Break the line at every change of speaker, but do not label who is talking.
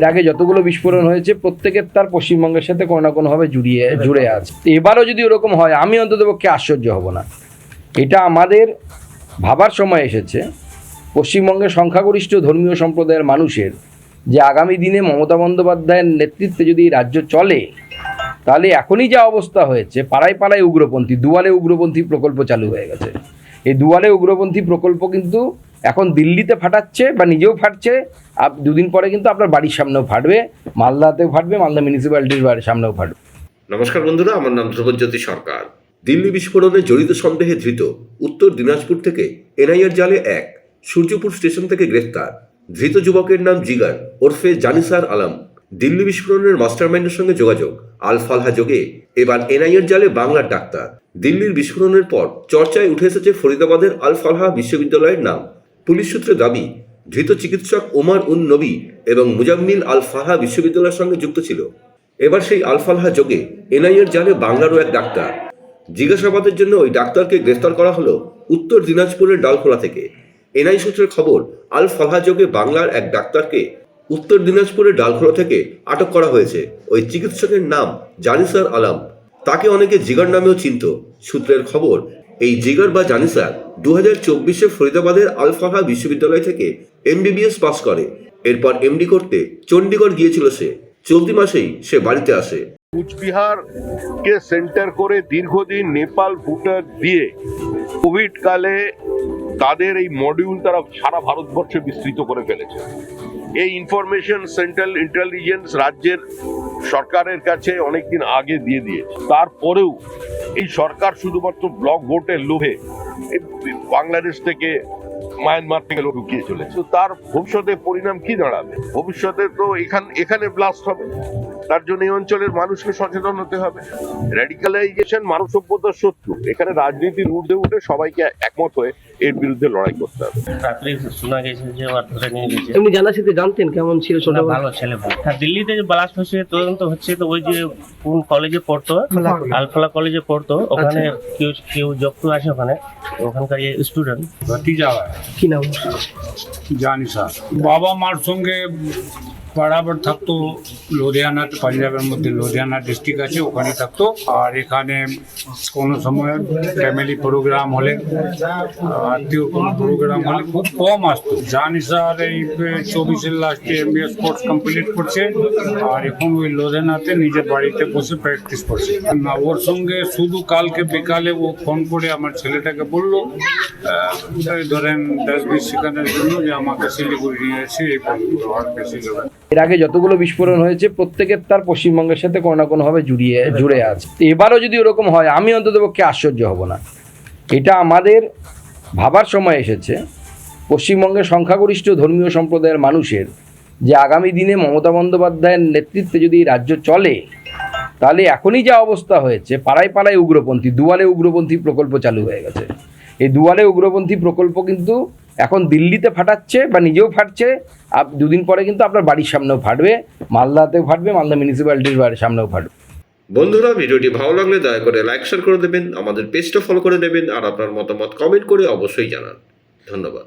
এর আগে যতগুলো বিস্ফোরণ হয়েছে, প্রত্যেকের তার পশ্চিমবঙ্গের সাথে কোনো না কোনোভাবে জুড়িয়ে, জুড়ে আছে। এবারও যদি ওরকম হয়, আমি অন্ততপক্ষে আশ্চর্য হব না। এটা আমাদের ভাবার সময় এসেছে। পশ্চিমবঙ্গের সংখ্যাগরিষ্ঠ ধর্মীয় সম্প্রদায়ের মানুষের যে আগামী দিনে মমতা বন্দ্যোপাধ্যায়ের নেতৃত্বে যদি রাজ্য চলে, তাহলে এখনই যা অবস্থা হয়েছে, পাড়ায় পাড়ায় উগ্রপন্থী দুয়ালে উগ্রপন্থী প্রকল্প চালু হয়ে গেছে। এই দুয়ালে উগ্রপন্থী প্রকল্প কিন্তু এখন দিল্লিতে ফাটাচ্ছে বা নিজেও ফাটছে দুদিন পরে কিন্তু আপনার বাড়ির সামনেও ফাটবে, মালদাতেও ফাটবে, মালদা মিউনিসিপ্যালিটির বাড়ির সামনেও ফাটবে।
নমস্কার বন্ধুরা, আমার নাম ধ্রুবজ্যোতি সরকার। দিল্লি বিস্ফোরণে জড়িত সন্দেহে ধৃত, উত্তর দিনাজপুর থেকে এনআইআর জালে এক, সূর্যপুর স্টেশন থেকে গ্রেফতার। ধৃত যুবকের নাম জিগার ওরফে জানিসার আলম। দিল্লি বিস্ফোরণের মাস্টারমাইন্ডের সঙ্গে যোগাযোগ আলফালহা যোগে। এবার এনআইআর জালে বাংলার ডাক্তার। দিল্লির বিস্ফোরণের পর চর্চায় উঠে এসেছে ফরিদাবাদের আলফালহা বিশ্ববিদ্যালয়ের নাম। পুলিশ সূত্রে দাবি, ধৃত চিকিৎসক ওমার উন নবী এবং মুজাম্মিল আল ফালহা বিশ্ববিদ্যালয়ের সঙ্গে যুক্ত ছিল। এবার সেই আলফালহা যোগে এনআইএর জালে বাংলারও এক ডাক্তার। জিজ্ঞাসাবাদের জন্য ওই ডাক্তারকে গ্রেফতার করা হলো উত্তর দিনাজপুরের ডালখোলা থেকে। এনআই সূত্রের খবর, আল ফালহা যোগে বাংলার এক ডাক্তারকে উত্তর দিনাজপুরের ডালখোলা থেকে আটক করা হয়েছে। ওই চিকিৎসকের নাম জানিসার আলম। তাকে অনেকে জিগার নামেও চিনত। সূত্রের খবর এই জিগার বা জানিসা দু হাজার চব্বিশে ফরিদাবাদের আলফাহা বিশ্ববিদ্যালয় থেকে এমবিবিএস পাস করে। এরপর এমডি করতে চণ্ডীগড় গিয়েছিল সে। চলতি মাসেই সে বাড়িতে আসে।
কুচবিহারকে সেন্টার করে দীর্ঘদিন নেপাল, ভুটান দিয়ে কোভিড কালে তাদের এই মডিউল তারা সারা ভারতবর্ষে বিস্তৃত করে ফেলেছে। এই ইনফরমেশন সেন্ট্রাল ইন্টেলিজেন্স রাজ্যের সরকারের কাছে অনেকদিন আগে দিয়ে দিয়েছে। তারপরেও এই সরকার শুধুমাত্র ব্লক ভোটের লোভে বাংলাদেশ থেকে মায়ানমার থেকে লোক ঢুকিয়ে চলেছে। তার ভবিষ্যতে পরিণাম কি দাঁড়াবে? ভবিষ্যতে তো এখান, এখানে ব্লাস্ট হবে। তার জন্য এই অঞ্চলের মানুষকে সচেতন হতে হবে। র্যাডিকালাইজেশন মানব সভ্যতার শত্রু। এখানে রাজনীতির ঊর্ধ্বে উঠে সবাইকে একমত হয়ে এর বিরুদ্ধে লড়াই করতে হবে।
রাত্রে শোনা গেছে যে ওর ধরে নিয়ে গেছে।
এমনি জানা সাথে জানতেন কেমন ছিল ছোটবেলা?
ভালো ছেলে ভালো। আর দিল্লিতে যে ব্লাস্ট হচ্ছে তদন্ত হচ্ছে তো ওই যে কোন কলেজে পড়তো? আলফালা কলেজে পড়তো। ওখানে কেউ কেউ যুক্ত আছে ওখানে। ওখানকার স্টুডেন্ট
ভাতিজা
কি নাম?
জানি স্যার। বাবা মার সঙ্গে বরাবর থাকতো লুধিয়ানাতে পাঞ্জাবের মধ্যে লুধিয়ানা ডিস্ট্রিক্ট আছে, ওখানে থাকতো। আর এখানে কোনো সময় ফ্যামিলি প্রোগ্রাম হলে, আত্মীয় কোনো প্রোগ্রাম হলে খুব কম আসতো। জানি স্যার এই চব্বিশের লাস্টে এম এমবিএস কোর্স কমপ্লিট করছে, আর এখন ওই লুধিয়ানাতে নিজের বাড়িতে বসে প্র্যাকটিস করছে। না, ওর সঙ্গে শুধু কালকে বিকালে ও ফোন করে আমার ছেলেটাকে বলল ধরেন, দশ বিশ সেকেন্ডের জন্য যে আমাকে শিলিগুড়ি নিয়ে এসে এই পর্যন্ত আর বেশি যাবে।
এর আগে যতগুলো বিস্ফোরণ হয়েছে, প্রত্যেকের তার পশ্চিমবঙ্গের সাথে কোনো না কোনোভাবে জুড়িয়ে জুড়ে আছে। এবারও যদি ওরকম হয়, আমি অন্ততপক্ষে আশ্চর্য হব না। এটা আমাদের ভাবার সময় এসেছে। পশ্চিমবঙ্গের সংখ্যাগরিষ্ঠ ধর্মীয় সম্প্রদায়ের মানুষের যে আগামী দিনে মমতা বন্দ্যোপাধ্যায়ের নেতৃত্বে যদি রাজ্য চলে, তাহলে এখনই যা অবস্থা হয়েছে, পাড়ায় পাড়ায় উগ্রপন্থী, দুয়ালে উগ্রপন্থী প্রকল্প চালু হয়ে গেছে। এই দুয়ালে উগ্রপন্থী প্রকল্প কিন্তু এখন দিল্লিতে ফাটাচ্ছে বা নিজেও ফাটছে, আপ দুদিন পরে কিন্তু আপনার বাড়ির সামনেও ফাটবে, মালদাতেও ফাটবে, মালদা মিউনিসিপ্যালিটির বাড়ির সামনেও ফাটবে।
বন্ধুরা, ভিডিওটি ভালো লাগলে দয়া করে লাইক শেয়ার করে দেবেন, আমাদের পেজটা ফলো করে দেবেন আর আপনার মতামত কমেন্ট করে অবশ্যই জানান। ধন্যবাদ।